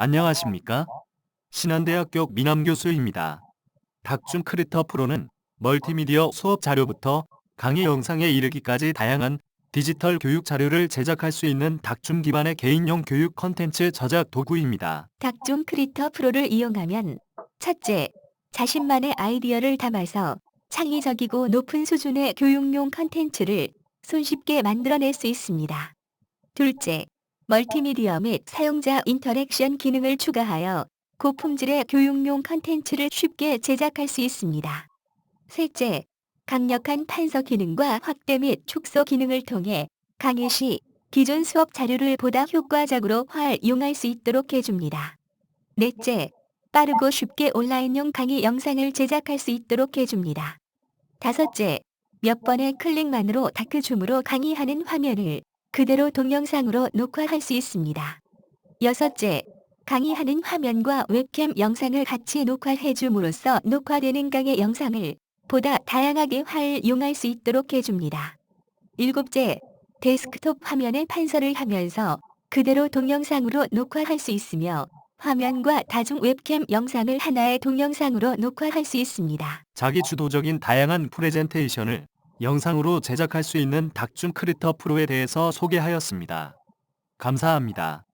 안녕하십니까? 신한대학교 미남 교수입니다. 닥중 크리터 프로는 멀티미디어 수업 자료부터 강의 영상에 이르기까지 다양한 디지털 교육 자료를 제작할 수 있는 닥중 기반의 개인용 교육 컨텐츠 저작 도구입니다. 닥중 크리터 프로를 이용하면 첫째, 자신만의 아이디어를 담아서 창의적이고 높은 수준의 교육용 컨텐츠를 손쉽게 만들어낼 수 있습니다. 둘째, 멀티미디어 및 사용자 인터랙션 기능을 추가하여 고품질의 교육용 컨텐츠를 쉽게 제작할 수 있습니다. 셋째, 강력한 판서 기능과 확대 및 축소 기능을 통해 강의 시 기존 수업 자료를 보다 효과적으로 활용할 수 있도록 해줍니다. 넷째, 빠르고 쉽게 온라인용 강의 영상을 제작할 수 있도록 해줍니다. 다섯째, 몇 번의 클릭만으로 다크줌으로 강의하는 화면을 그대로 동영상으로 녹화할 수 있습니다. 여섯째, 강의하는 화면과 웹캠 영상을 같이 녹화해 줌으로써 녹화되는 강의 영상을 보다 다양하게 활용할 수 있도록 해줍니다. 일곱째, 데스크톱 화면에 판서를 하면서 그대로 동영상으로 녹화할 수 있으며 화면과 다중 웹캠 영상을 하나의 동영상으로 녹화할 수 있습니다. 자기 주도적인 다양한 프레젠테이션을 영상으로 제작할 수 있는 닥중 크리터 프로에 대해서 소개하였습니다. 감사합니다.